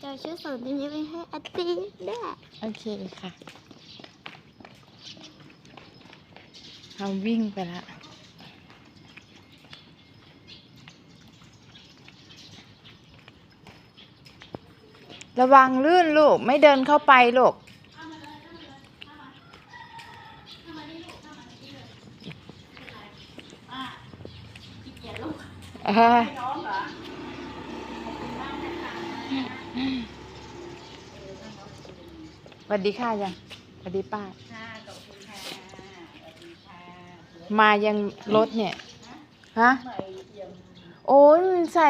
จะเอาชื่อสอนนี้ไปให้อาตีด้วย โอเคค่ะเราวิ่งไปละระวังลื่นลูก ไม่เดินเข้าไปลูกอ่า สวัสดีค่ะยังสวัสดีป้ามายังรถเนี่ย ฮะโอ้ยมันใส่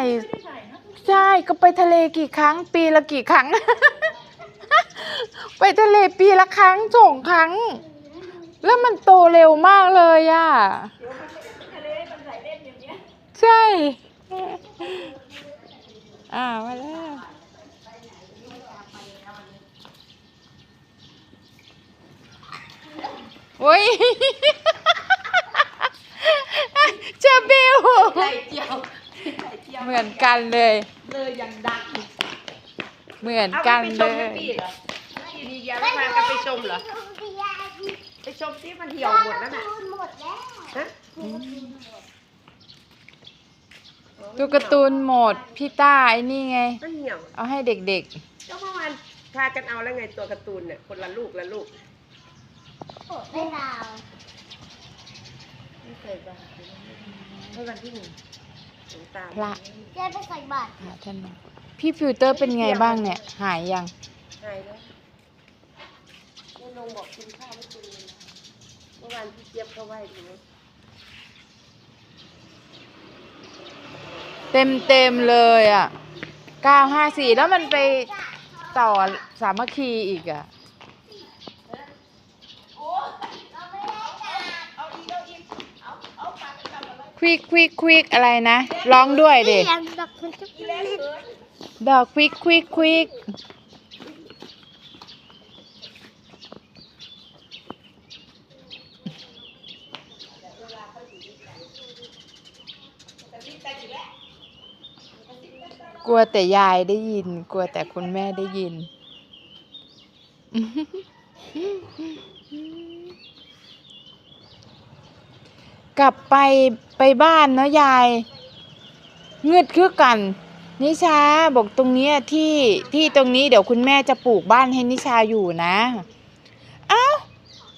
ใช่ ก็ไปทะเลกี่ครั้ง ปีละกี่ครั้ง ไปทะเลปีละครั้งสองครั้ง แล้วมันโตเร็วมากเลยอะใช่ อ่ามาแล้ว โอ้ยเจอบิวไข่เจียวไข่เจียวเหมือนกันเลย เลยยังดังเหมือนเอากันไปชเลมให้ยพี่เหรอทีนี้ยาไม่มากันไปชมเหรอ ไปชมที่มันเหี่ยวหมดแล้วน่ะหมดแล้วฮะดูการ์ตูนหมดพี่ต้าไอ้นี่ไง มันเหี่ยว เอาให้เด็กก็เมื่อวานพากันเอาแล้วไงตัวการ์ตูนเนี่ยคนละลูกละลูก โอ้ได้ดาวไม่เคยบ้างให้วันที่หนึ่งสงตามๆพระเจ๊ไปใส่บาตรท่านพี่ฟิลเตอร์เป็นไงบ้างเนี่ย หายยัง หายแล้วแม่นงบอกกินข้าวไม่กินเลยนะเมื่อวานพี่เจี๊ยบเขาไหว้ดูนะเต็มเต็มๆเลยอะเก้าห้าสี่แล้วมันไปต่อสามัคคีอีกอะ ควิกควิกควิกอะไรนะร้องด้วยดิยังดอกมันจะเล่นดอกควิกควิกควิกกลัวแต่ยายได้ยิน กลัวแต่คุณแม่ได้ยิน กลับไป ไปบ้านเนาะยายเงืดคือกัน นิชาบอกตรงเนี้ยที่ที่ตรงนี้เดี๋ยวคุณแม่จะปลูกบ้านให้นิชาอยู่นะ เอ้า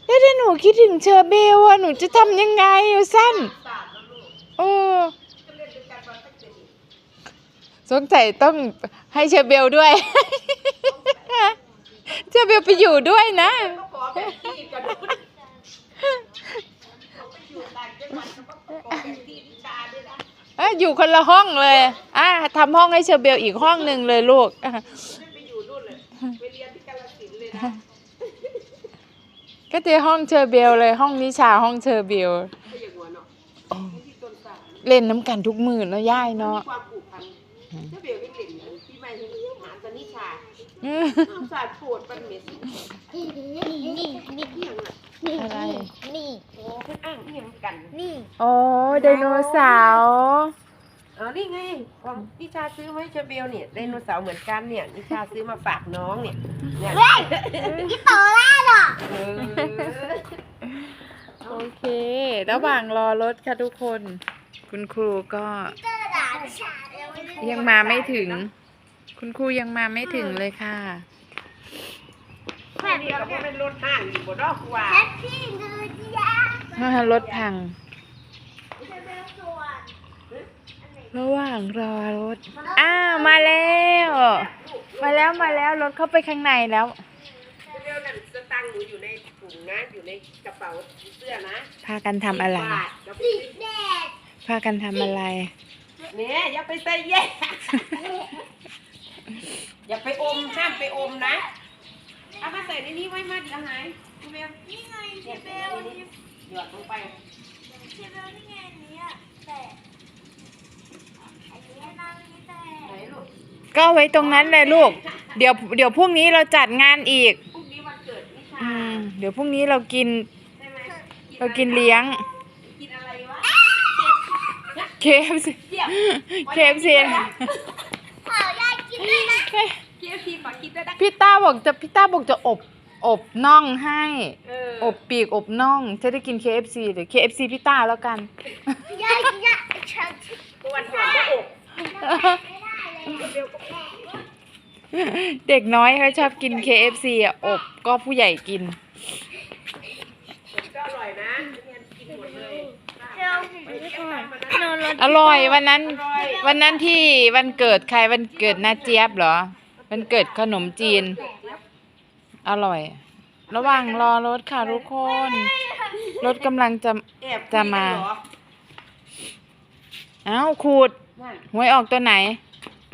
แล้วถ้าหนูคิดถึงเชอร์เบลอะหนูจะทำยังไงสั้นเออสงสัยต้องให้เชอร์เบลด้วย เชอร์เบลไปอยู่ด้วยนะ อยอยู่คนละห้องเลยอะทำห้องให้เชอร์เบลอีกห้องหนึ่งเลยลูกก็เจอห้องเชอร์เบลเลยห้องนิชาห้องเชอร์เบลเล่นน้ำกันทุกมือเนาะย่ายเนาะเจ้าเบลก็เก่งนพี่ไม่ใช่หาตานิชาอืมน้องสาดโผดปันเมสนี่นี่นี่นี่เที่ยงน่ะนี่อะไรนี่โอ้เพิ่นอ้างเอียงกันนี่โอ้ไดโนเสาร์เออนี่ ไงของนิชาซื้อไว้เจ้าเบลเนี่ยไดโนเสาร์เหมือนกันเนี่ยนิชาซื้อมาฝากน้องเนี่ยเนี่ยพี่โตแล้วเหรอเออโอเค ระหว่างรอรถค่ะทุกคน คุณครูก็เจ้าด่าดิฉันยังไม่ได้ยังมาไม่ถึง คุณครูยังมาไม่ถึงเลยค่ะแค่นี้ก็เป็นรถห้างอยู่บนดอกกว่าแท็กซี่เงินยารถพัง ระหว่างรอรถ อ้าวมาแล้ว มาแล้วมาแล้วรถเข้าไปข้างในแล้วเบลนั่นสตังค์หนูอยู่ในถุงนะอยู่ในกระเป๋าเสื้อนะพากันทำอะไร บาทแล้วก็แดดพากันทำอะไร เนี่ยอย่าไปใส่แย่ อย่าไปอมห้ามไปอมนะเอามาใส่ในนี้ไว้มาเดี๋ยวหายคุณเบลนี่ไงเนี่ยเบใส่ลในนี้หยอดลงไปเบลนี่ไงอันนี้อะแต่อันนี้นั่งนี่แต่ ไหนลู กก็เอาไว้ตรงนั้นเลยลูก เดี๋ยวเดี๋ยวพรุ่งนี้เราจัดงานอีกพรุ่งนี้วันเกิดนิชาอืมเดี๋ยวพรุ่งนี้เรากิน ใช่ไหมเรากินเลี้ยง กินอะไรวะเคฟซีเดี๋ยวเคฟซีข่าวยายกินด้วยนะเคฟจะได้พี่ต้าบอกจะพี่ต้าบอกจะอบอบน่องให้ เอออบปีกอบน่องจะได้กิน KFC เดี๋ยว KFC พี่ต้าแล้วกัน ยายยายฉัน วันก่อนก็อกไม่ได้เลยเบลก็ เด็กน้อยเขาชอบกิน KFC อะอบก็ผู้ใหญ่กินก็อร่อยนะเนี่ยกินหมดเลยเดี๋ยวหนูรถอร่อยวันนั้นอร่อยวันนั้นที่วันเกิดใครวันเกิดนาเจี๊ยบเหรอวันเกิดขนมจีน อร่อย ระหว่างรอรถค่ะทุกคน รถกำลังจะแอบคุยกันจะมา เหรอเอ้าขูดนั่นหวยออกตัวไหน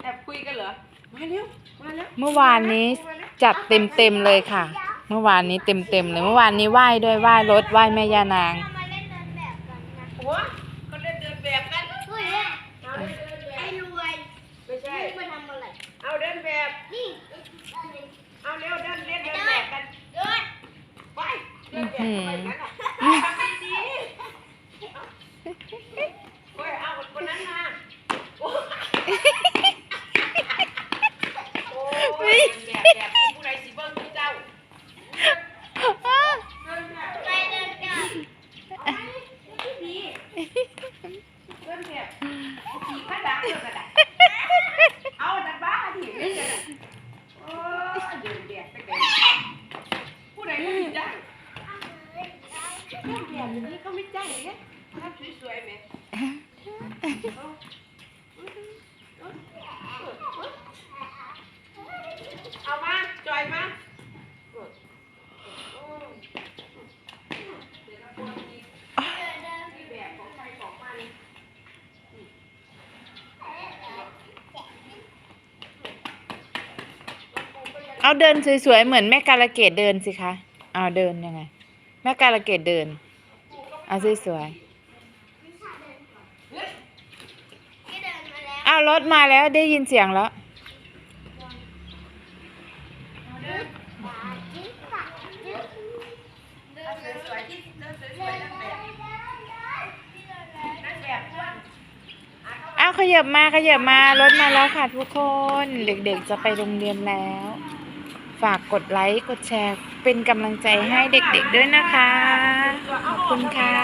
แอบคุยกันเหรอ มาเร็ว มาแล้วเมื่อวานนี้จัดเต็มเต็มๆเลยค่ะ เมื่อวานนี้เต็มเต็มๆเลย เมื่อวานนี้ไหว้ด้วยไหว้รถไหว้แม่ย่านางเรามาเล่นเดินแบบกันนะหัวเขาเดินเดินแบบกัน เฮ้ยเอาเดินเดินแบไอ้บรวยไม่ใช่ นี่มาทำอะไร เอาเดินแบบ นี่เอาเร็วเดินเล่นเดินแบบกัน เดินไปเดินแบบทำไมงั้นอะทำดีๆเฮ้ยเอาคนนั้นมาโอ้โอ้ยเดินแบบแบบผู้ใดสิเบิ่งผู้เจ้าเดินแบบ ไปเดินกัน ดีเดินแบบขี่ข้าดังเดินกระดาษเอาดันบ้าดิเล่นกันอะโอ้ยเดินแบบไปเลยผู้ใดไม่มีจ้าง เรื่องแบบอย่างนี้เขาไม่จ้างเนี่ยภาพสวยๆไหมเอามาจอยมา แบบของใครของมัน เอาเดินสวยๆ เหมือนแม่กาลเกตเดินสิคะ เอาเดินยังไง แม่กาลเกตเดิน เอาสวยๆเอารถมาแล้วได้ยินเสียงแล้ว เอาขยับมาขยับมารถมาแล้วค่ะทุกคน เด็กๆจะไปโรงเรียนแล้ว ฝากกดไลค์ กดแชร์ เป็นกำลังใจให้เด็กๆด้วยนะคะ ขอบคุณค่ะ